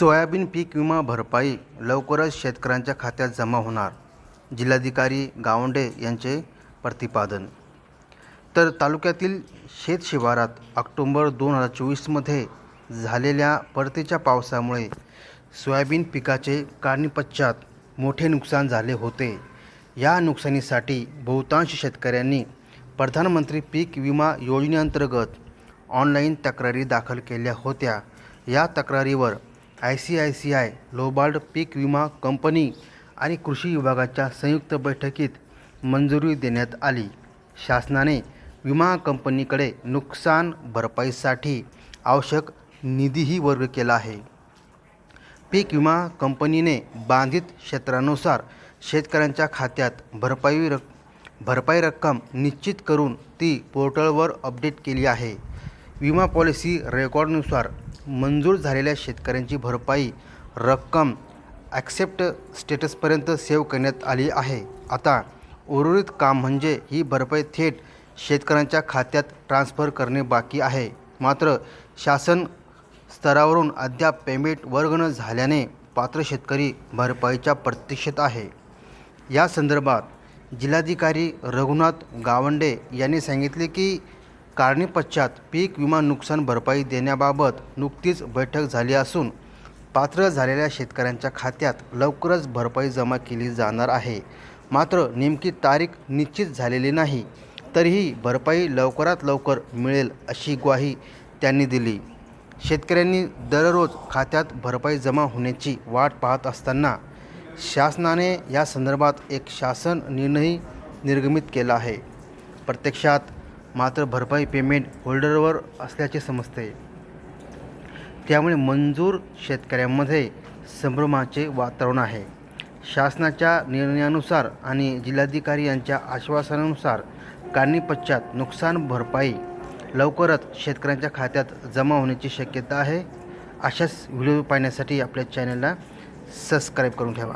Soybean पीक विमा भरपाई लवकरच शेतकऱ्यांच्या खात्यात जमा होणार जिल्हाधिकारी गावंडे यांचे प्रतिपादन. तर तालुक्यातील शेतशिवारात ऑक्टोंबर दोन हजार चोवीसमध्ये झालेल्या परतीच्या पावसामुळे सोयाबीन पिकाचे काढणीपश्चात मोठे नुकसान झाले होते. या नुकसानीसाठी बहुतांश शेतकऱ्यांनी प्रधानमंत्री पीक विमा योजनेअंतर्गत ऑनलाईन तक्रारी दाखल केल्या होत्या. या तक्रारीवर I C I C I Lombard पीक विमा कंपनी आणि कृषी विभागाच्या संयुक्त बैठकीत मंजुरी देण्यात आली. शासनाने विमा कंपनीकडे नुकसान भरपाईसाठी आवश्यक निधीही वर्ग केला आहे. पीक विमा कंपनीने बाधित क्षेत्रानुसार शेतकऱ्यांच्या खात्यात भरपाई रक् भरपाई रक्कम निश्चित करून ती पोर्टलवर अपडेट केली आहे. विमा पॉलिसी रेकॉर्डनुसार मंजूर झालेल्या शेतकऱ्यांची भरपाई रक्कम ॲक्सेप्ट स्टेटसपर्यंत सेव्ह करण्यात आली आहे. आता उर्वरित काम म्हणजे ही भरपाई थेट शेतकऱ्यांच्या खात्यात ट्रान्स्फर करणे बाकी आहे. मात्र शासन स्तरावरून अद्याप पेमेंट वर्ग न झाल्याने पात्र शेतकरी भरपाईच्या प्रतीक्षेत आहे. या संदर्भात जिल्हाधिकारी रघुनाथ गावंडे यांनी सांगितले की काढणीपश्चात पीक विमा नुकसान भरपाई देण्याबाबत नुकतीच बैठक झाली असून पात्र झालेल्या शेतकऱ्यांच्या खात्यात लवकरच भरपाई जमा केली जाणार आहे. मात्र नेमकी तारीख निश्चित झालेली नाही तरीही भरपाई लवकरात लवकर मिळेल अशी ग्वाही त्यांनी दिली. शेतकऱ्यांनी दररोज खात्यात भरपाई जमा होण्याची वाट पाहत असताना शासनाने या संदर्भात एक शासन निर्णय निर्गमित केला आहे. प्रत्यक्षात मात्र भरपाई पेमेंट होल्डरवर असल्याचे समजते. त्यामुळे मंजूर शेतकऱ्यांमध्ये संभ्रमाचे वातावरण आहे. शासनाच्या निर्णयानुसार आणि जिल्हाधिकारी यांच्या आश्वासनानुसार काढणीपश्चात नुकसान भरपाई लवकरच शेतकऱ्यांच्या खात्यात जमा होण्याची शक्यता आहे. अशाच व्हिडिओ पाहण्यासाठी आपल्या चॅनलला सबस्क्राईब करून ठेवा.